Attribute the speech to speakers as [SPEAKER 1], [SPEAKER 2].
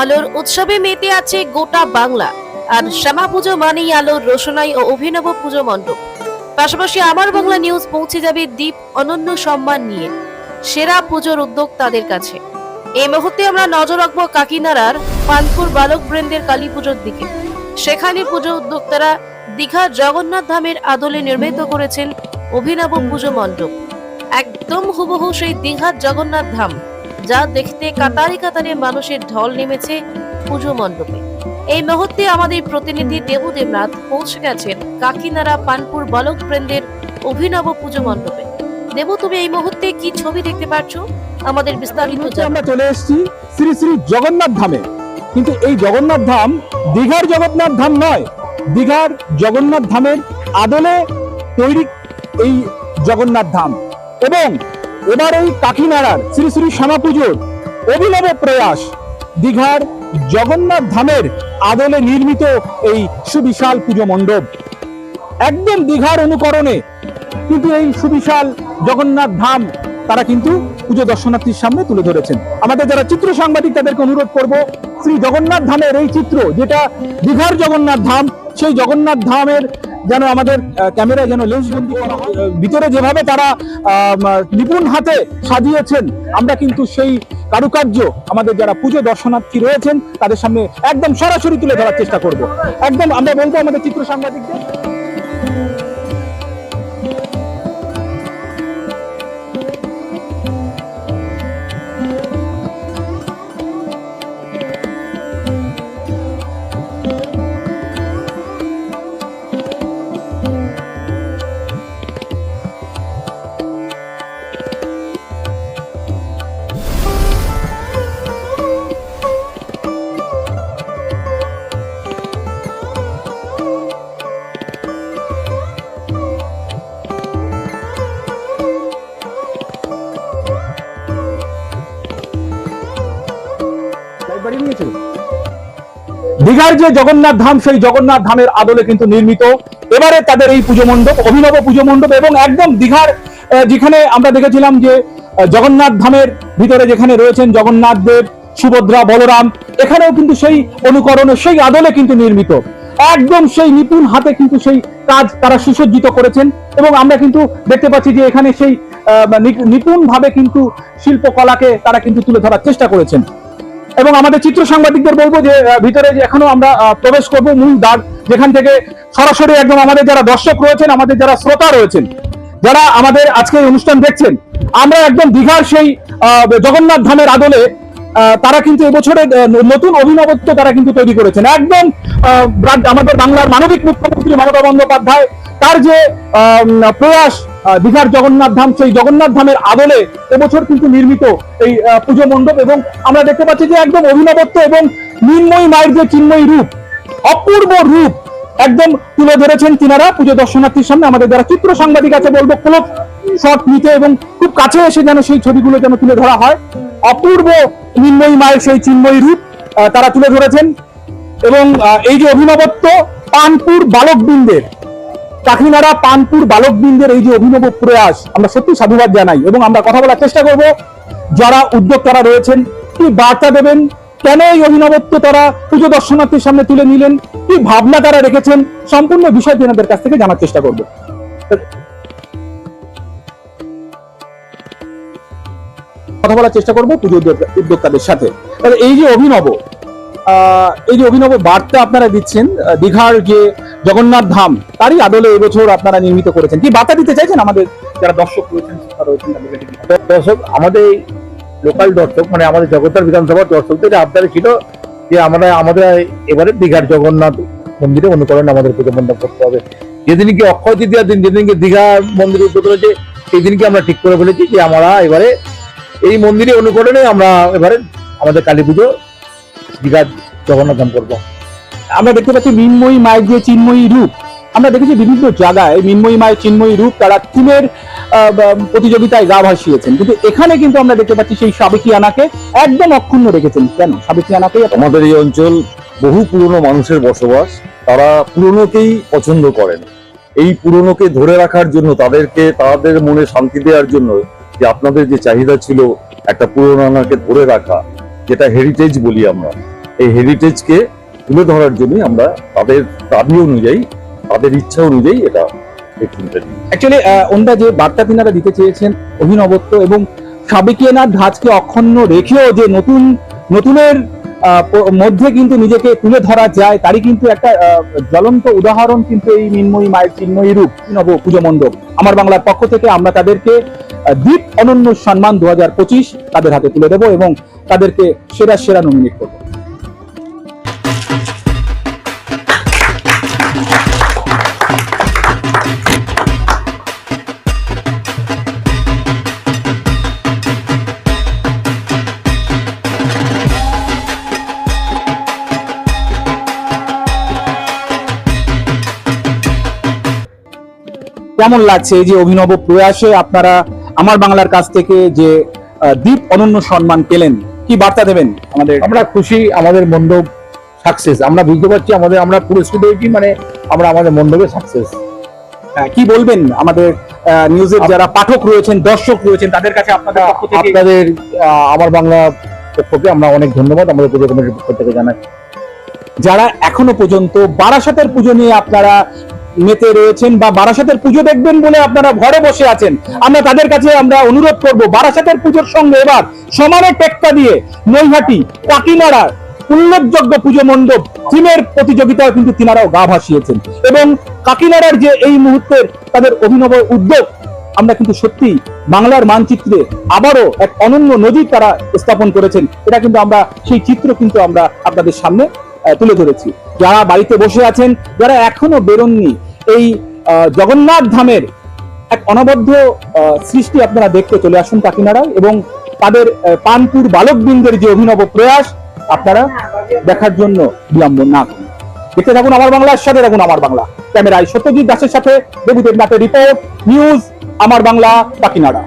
[SPEAKER 1] আলোর উৎসবে মেতে আছে গোটা বাংলা। আর শ্যামা পুজো মানেই আলোর রোশনাই ও অভিনব পুজো মণ্ডপ। পাশাপাশি আমার বাংলা নিউজ পৌঁছে যাবে দ্বীপ অনন্য সম্মান নিয়ে। সেরা পুজোর উদ্যোগ তাদের কাছে। এই মুহূর্তে আমরা নজর রাখব কাকিনাড়ার পানপুর বালক বৃন্দের কালী পুজোর দিকে। সেখানে পুজো উদ্যোক্তারা দীঘা জগন্নাথ ধামের আদলে নির্মিত করেছেন অভিনব পুজো মণ্ডপ। একদম হুবহু সেই দীঘার জগন্নাথ ধাম। যা দেখতে কাতারে কাতারে মানুষের ঢল নেমেছে পুজো মণ্ডপে। এই মুহূর্তে আমাদের প্রতিনিধি দেবু দেবনাথ পৌঁছে গেছেন কাকিনাড়া পানপুর বালক বৃন্দের অভিনব পুজো মণ্ডপে। দেবু তুমি এই মুহূর্তে কি ছবি দেখতে পাচ্ছ? আমাদের বিস্তারিত
[SPEAKER 2] আমরা চলে এসেছি শ্রী শ্রী জগন্নাথ ধামে। কিন্তু এই জগন্নাথ ধাম দীঘার জগন্নাথ ধাম নয় দীঘার জগন্নাথ ধামের আদলে তৈরি এই জগন্নাথ ধাম। এবং এবার এই কাকিনাড়ার শ্রী শ্রী শ্যামা পুজোর অভিনব প্রয়াস। দীঘার জগন্নাথ ধামের আদলে নির্মিত এই সুবিশাল পুজো মণ্ডপ। একদম দীঘার অনুকরণে কিন্তু এই সুবিশাল জগন্নাথ ধাম তারা কিন্তু পুজো দর্শনার্থীর সামনে তুলে ধরেছেন। আমাদের যারা চিত্র সাংবাদিক তাদেরকে অনুরোধ করব, শ্রী জগন্নাথ ধামের এই চিত্র যেটা দীঘার জগন্নাথ ধাম, সেই জগন্নাথ ধামের যেন আমাদের ক্যামেরায় যেন লেন্সবন্দি করা ভিতরে যেভাবে তারা নিপুণ হাতে সাজিয়েছেন, আমরা কিন্তু সেই কারুকার্য, আমাদের যারা পুজো দর্শনার্থী রয়েছেন, তাদের সামনে একদম সরাসরি তুলে ধরার চেষ্টা করব। একদম আমরা বলব আমাদের চিত্র সাংবাদিকদের। দীঘার যে জগন্নাথ ধাম, সেই জগন্নাথ ধামের আদলে কিন্তু নির্মিত। এবারে তাদের এই পুজো মণ্ডপ, অভিনব পুজো মণ্ডপ এবং একদম দীঘার যেখানে আমরা দেখেছিলাম যে জগন্নাথ ধামের ভিতরে যেখানে রয়েছেন জগন্নাথ দেব, সুভদ্রা, বলরাম, এখানেও কিন্তু সেই অনুকরণে সেই আদলে কিন্তু নির্মিত। একদম সেই নিপুণ হাতে কিন্তু সেই কাজ তারা সুসজ্জিত করেছেন এবং আমরা কিন্তু দেখতে পাচ্ছি যে এখানে সেই নিপুণ ভাবে কিন্তু শিল্পকলাকে তারা কিন্তু তুলে ধরার চেষ্টা করেছেন। এবং আমাদের চিত্র সাংবাদিকদের বলব যে ভিতরে যে এখনও আমরা প্রবেশ করব মূল দ্বার যেখান থেকে সরাসরি একদম আমাদের যারা দর্শক রয়েছেন, আমাদের যারা শ্রোতা রয়েছেন, যারা আমাদের আজকে অনুষ্ঠান দেখছেন, আমরা একদম দীঘার সেই জগন্নাথ ধামের আদলে তারা কিন্তু এবছরে নতুন অভিনবত্ব তারা কিন্তু তৈরি করেছেন। একদম আমাদের বাংলার মানবিক মুখ্যমন্ত্রী মমতা বন্দ্যোপাধ্যায় তার যে প্রয়াস দীঘার জগন্নাথ ধাম, সেই জগন্নাথ ধামের আদলে এবছর কিন্তু নির্মিত এই পুজো মণ্ডপ এবং আমরা দেখতে পাচ্ছি যে একদম অভিনবত্ব এবং নির্ময় মায়ের যে চিন্ময় রূপ, অপূর্ব রূপ একদম তুলে ধরেছেন তিনারা পুজো দর্শনার্থীর সামনে। আমাদের যারা চিত্র সাংবাদিক আছে বলব ক্লোজ শট নিতে এবং খুব কাছে এসে যেন সেই ছবিগুলো যেন তুলে ধরা হয়। অপূর্ব নির্ময় মায়ের সেই চিন্ময় রূপ তারা তুলে ধরেছেন। এবং এই যে অভিনবত্ব, পানপুর বালকবৃন্দের কাকিনাড়া পানপুর বালকবৃন্দের এই যে অভিনব প্রয়াস, আমরা সত্যি সাধুবাদ জানাই এবং আমরা কথা বলার চেষ্টা করব। যারা উদ্যোক্তারা রয়েছেন, কি বার্তা দেবেন? কেন এই অভিনবত্ব তারা পুজো দর্শনার্থীর সামনে তুলে নিলেন? কি ভাবনা তারা রেখেছেন? সম্পূর্ণ বিষয় তেনাদের কাছ থেকে জানার চেষ্টা করব। কথা বলার চেষ্টা করব পুজো উদ্যোক্তাদের সাথে। এই যে অভিনব এই যে অভিনব বার্তা আপনারা দিচ্ছেন দীঘার যে জগন্নাথ ধাম, তারই আদলে এবছর আপনারা নির্মিত করেছেন কি বার্তা দিতে চাইছেন আমাদের যারা দর্শক রয়েছেন?
[SPEAKER 3] দর্শক আমাদের লোকাল দর্শক মানে আমাদের জগদ্ধার বিধানসভার দর্শকদের আবদার ছিল যে আমরা আমাদের এবারে দীঘার জগন্নাথ মন্দিরে অনুকরণ আমাদের পুজো মণ্ডপ করতে হবে যেদিনকে অক্ষয় তৃতীয়ার দিন, যেদিনকে দীঘা মন্দির উদ্বোধন হয়েছে সেই দিনকে আমরা ঠিক করে ফেলেছি যে আমরা এবারে এই মন্দিরে অনুকরণে আমরা এবারে আমাদের কালী পুজো দীঘার জগন্নাথ করব
[SPEAKER 2] আমরা দেখতে পাচ্ছি মিনময়ী মায়ের যে চিন্ময়ী রূপ, আমরা দেখেছি বিভিন্ন জায়গায় মিনময়ী মায়ের চিন্ময়ী রূপ তারা বা- প্রতিযোগিতায় গা ভাসিয়েছেন। কিন্তু এখানে কিন্তু আমরা দেখতে পাচ্ছি সেই সাবেকিয়ানাকে একদম অক্ষুণ্ণ রেখেছেন। কেন? সাবেকিয়ানাকেই আপনারা-
[SPEAKER 4] আমাদের এই অঞ্চল বহু পুরনো মানুষের বসবাস, তারা পুরনোকেই পছন্দ করেন। এই পুরনোকে ধরে রাখার জন্য, তাদেরকে, তাদের মনে শান্তি দেওয়ার জন্য যে আপনাদের যে চাহিদা ছিল, একটা পুরোনাকে ধরে রাখা, যেটা হেরিটেজ বলি আমরা। এই হেরিটেজকে তুলে ধরার জন্য আমরা তাদের দাবি অনুযায়ী, তাদের ইচ্ছা অনুযায়ী এটা
[SPEAKER 2] অ্যাকচুয়ালি ওনারা যে বার্তা তিনারা দিতে চেয়েছেন, অভিনবত্ব এবং সাবেকিয়ানার ধাঁচকে অক্ষুণ্ণ রেখেও যে নতুন, নতুনের মধ্যে কিন্তু নিজেকে তুলে ধরা যায়, তারই কিন্তু একটা জ্বলন্ত উদাহরণ কিন্তু এই মিনময়ী মায়ের চিন্ময়ী রূপ নব পুজো মণ্ডপ। আমার বাংলার পক্ষ থেকে আমরা তাদেরকে দ্বীপ অনন্য সম্মান দু হাজার পঁচিশ তাদের হাতে তুলে দেবো এবং তাদেরকে সেরা সেরা নমিনেট করব। কেমন লাগছে এই যে অভিনব প্রয়াসে আপনারা আমার বাংলার কাছ থেকে যে দ্বীপ অনন্য সম্মান পেলেন কি বার্তা দেবেন আমাদের?
[SPEAKER 3] আমরা খুশি আমাদের মণ্ডপ সাকসেস আমরা বুঝতে পারছি আমাদের আমরা পুরস্কৃত হয়েছি মানে আমরা আমাদের মণ্ডপে সাকসেস
[SPEAKER 2] কি বলবেন আমাদের নিউজের যারা পাঠক রয়েছেন দর্শক রয়েছেন তাদের কাছে আপনাদের
[SPEAKER 3] আপনাদের আহ, আমার বাংলা পক্ষকে আমরা অনেক ধন্যবাদ আমাদের পুজো কমিটির পক্ষ থেকে জানাই।
[SPEAKER 2] যারা এখনও পর্যন্ত বারাসাতের পুজো নিয়ে আপনারা মেতে রয়েছেন বা বারাসাতের পুজো দেখবেন বলে আপনারা ঘরে বসে আছেন। আমরা তাদের কাছে আমরা অনুরোধ করব, বারাসাতের পুজোর সঙ্গে এবার সমানে টেক্কা দিয়ে নৈহাটি কাকিনাড়ার উল্লেখযোগ্য পুজো মণ্ডপ, থিমের প্রতিযোগিতায় কিন্তু তিনারাও গা ভাসিয়েছেন। এবং কাকিনাড়ার যে এই মুহূর্তের তাদের অভিনব উদ্যোগ, আমরা কিন্তু সত্যি বাংলার মানচিত্রে আবারও এক অনন্য নজির তারা স্থাপন করেছেন। এটা কিন্তু আমরা, সেই চিত্র কিন্তু আমরা আপনাদের সামনে তুলে ধরেছি। যারা বাড়িতে বসে আছেন, যারা এখনও বেরোননি, এই জগন্নাথ ধামের এক অনবদ্য সৃষ্টি আপনারা দেখতে চলে আসুন কাকিনাড়ায় এবং তাদের পানপুর বালকবৃন্দের যে অভিনব প্রয়াস, আপনারা দেখার জন্য বিলম্ব না করুন। দেখতে থাকুন আমার বাংলার সাথে থাকুন আমার বাংলা। ক্যামেরায় সত্যজিৎ দাসের সাথে দেবুদেব নাথের রিপোর্ট নিউজ আমার বাংলা, কাকিনাড়া।